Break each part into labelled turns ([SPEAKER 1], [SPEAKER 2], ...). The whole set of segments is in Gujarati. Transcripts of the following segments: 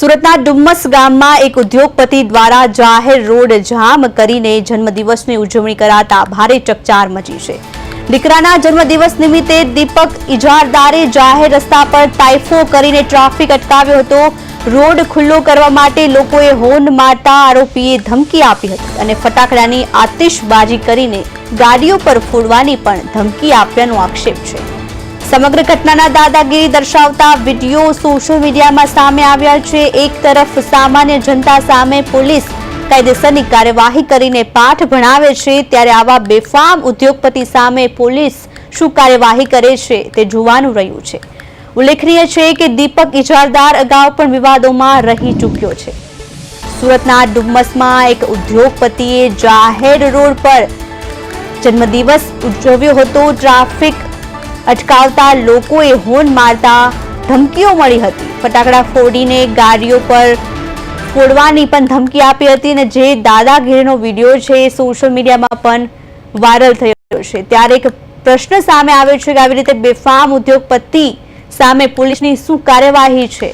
[SPEAKER 1] સુરતના ડુમ્મસ ગામમાં એક ઉદ્યોગપતિ દ્વારા જાહેર રોડ જામ કરીને જન્મદિવસની ઉજવણી કરાતા ભારે ચકચાર મચી છે. દીકરાના જન્મદિવસ નિમિત્તે દીપક ઇજારદારે જાહેર રસ્તા પર તાઇફો કરીને ટ્રાફિક અટકાવ્યો હતો. રોડ ખુલ્લો કરવા માટે લોકોએ હોર્ન મારતા આરોપીએ ધમકી આપી હતી અને ફટાકડાની આતિશબાજી કરીને ગાડીઓ પર ફોડવાની પણ ધમકી આપ્યાનો આક્ષેપ છે. સમગ્ર ઘટનાના દાદાગીરી દર્શાવતા વીડિયો સોશિયલ મીડિયામાં સામે આવ્યા છે. એક તરફ સામાન્ય જનતા સામે પોલીસ કાયદેસરની કાર્યવાહી કરીને પાઠ ભણાવે છે. ત્યારે આવા બેફામ ઉદ્યોગપતિ સામે પોલીસ શું કાર્યવાહી કરે છે તે જોવાનું રહ્યું છે. ઉલ્લેખનીય છે કે દીપક ઇજારદાર અગાઉ પણ વિવાદોમાં રહી ચૂક્યો છે. સુરતના ડુમ્મસમાં એક ઉદ્યોગપતિએ જાહેર રોડ પર જન્મદિવસ ઉજવ્યો હતો. ટ્રાફિક અટકાવતા લોકોએ હોન મારતા ધમકીઓ મળી હતી. ફટાકડા ફોડીને ગાડીઓ પર ફોડવાની પણ ધમકી આપી હતી અને જે દાદાગીરીનો વીડિયો છે એ સોશિયલ મીડિયામાં પણ વાયરલ થયો છે. ત્યારે એક પ્રશ્ન સામે આવ્યો છે કે આવી રીતે બેફામ ઉદ્યોગપતિ સામે પોલીસની શું કાર્યવાહી છે?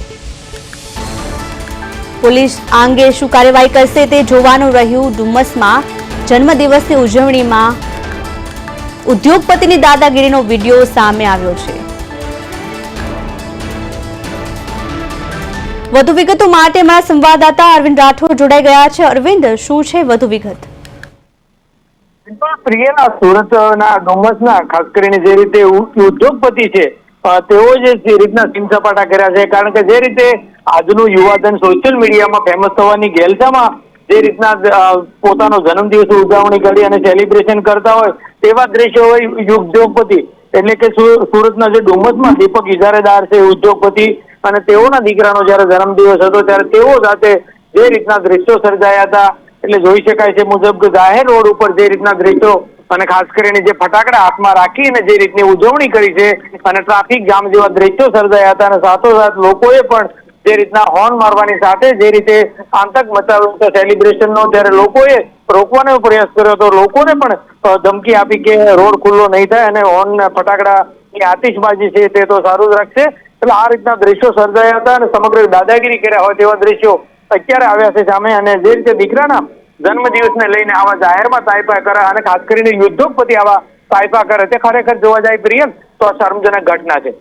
[SPEAKER 1] પોલીસ આ અંગે શું કાર્યવાહી કરશે તે જોવાનું રહ્યું ડુમ્મસમાં જન્મદિવસની ઉજવણીમાં ઉદ્યોગપતિની દાદાગીરીનો વીડિયો સામે આવ્યો છે. વધુ વિગતો માટે અમારા સંવાદદાતા અરવિંદ રાઠોડ જોડાઈ ગયા છે. અરવિંદ, શું છે વધુ વિગત?
[SPEAKER 2] પ્રિયના સુરતના ડુમસના ખાસ કરીને જે રીતે ઉદ્યોગપતિ છે તેઓ જે રીતના સીમ સપાટા કર્યા છે, કારણ કે જે રીતે આજનું યુવાધન સોશિયલ મીડિયામાં ફેમસ થવાની ગેલસામાં જે રીતના પોતાનો જન્મદિવસ ઉજવણી કરી અને સેલિબ્રેશન કરતા હોય, તેવા દ્રશ્યો હોય ઉદ્યોગપતિ, એટલે કે સુરતના જે ડુમસમાં દીપક ઇજારેદાર છે ઉદ્યોગપતિ, અને તેઓના દીકરાનો જ્યારે જન્મદિવસ હતો, ત્યારે તેઓ સાથે જે રીતના દ્રશ્યો સર્જાયા હતા, એટલે જોઈ શકાય છે મુજબ કે જાહેર રોડ ઉપર જે રીતના દ્રશ્યો અને ખાસ કરીને જે ફટાકડા હાથમાં રાખી અને જે રીતની ઉજવણી કરી છે, અને ટ્રાફિક જામ જેવા દ્રશ્યો સર્જાયા હતા, અને સાથોસાથ લોકોએ પણ જે રીતના હોર્ન મારવાની સાથે જે રીતે આતંક મચાવ્યો હતો સેલિબ્રેશનનો ત્યારે લોકોએ રોકવાનો પ્રયાસ કર્યો હતો. લોકોને પણ ધમકી આપી કે રોડ ખુલ્લો નહીં થાય અને હોર્ન ફટાકડાની આતિશબાજી છે તે તો સારું જ રાખશે. એટલે આ રીતના દ્રશ્યો સર્જાયા હતા અને સમગ્ર દાદાગીરી કર્યા હોય તેવા દ્રશ્યો અત્યારે આવ્યા છે સામે. અને જે રીતે દીકરાના જન્મદિવસને લઈને આવા જાહેરમાં તાયપા કરે અને ખાસ કરીને યુદ્ધોપતિ આવા તાયપા કરે, તે ખરેખર જોવા જાય પ્રિયમ તો આ શરમજનક ઘટના છે.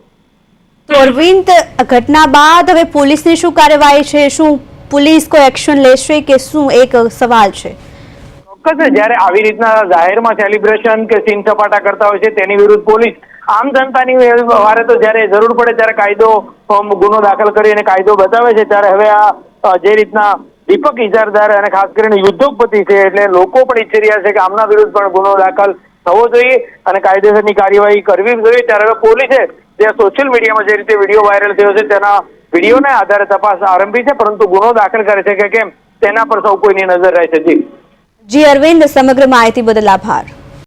[SPEAKER 1] તો અરવિંદ ઘટના બાદ હવે પોલીસની શું કાર્યવાહી છે? શું પોલીસ કોઈ એક્શન લેશે કે શું? એક સવાલ છે.
[SPEAKER 2] ચોક્કસ જ્યારે આવી રીતના જાહેરમાં સેલિબ્રેશન કે સીન સપાટા કરતા હોય છે, તેની વિરુદ્ધ પોલીસ આમ જનતાની વારે તો જ્યારે જરૂર પડે ત્યારે કાયદો ગુનો દાખલ કરી અને કાયદો બતાવે છે. ત્યારે હવે આ જે રીતના દીપક ઇજારદાર અને ખાસ કરીને યુદ્ધોપતિ છે, એટલે લોકો પણ ઈચ્છી રહ્યા છે કે આમના વિરુદ્ધ પણ ગુનો દાખલ થવો જોઈએ અને કાયદેસરની કાર્યવાહી કરવી જોઈએ. ત્યારે હવે પોલીસે જે સોશિયલ મીડિયામાં જે રીતે વીડિયો વાયરલ થયો છે, તેના વિડીયોને આધારે તપાસ આરંભી છે, પરંતુ ગુનો દાખલ કરે છે કે કેમ, તેના પર સૌ કોઈની નજર રહે છે. જી.
[SPEAKER 1] જી, અરવિંદ, સમગ્ર માહિતી બદલ આભાર.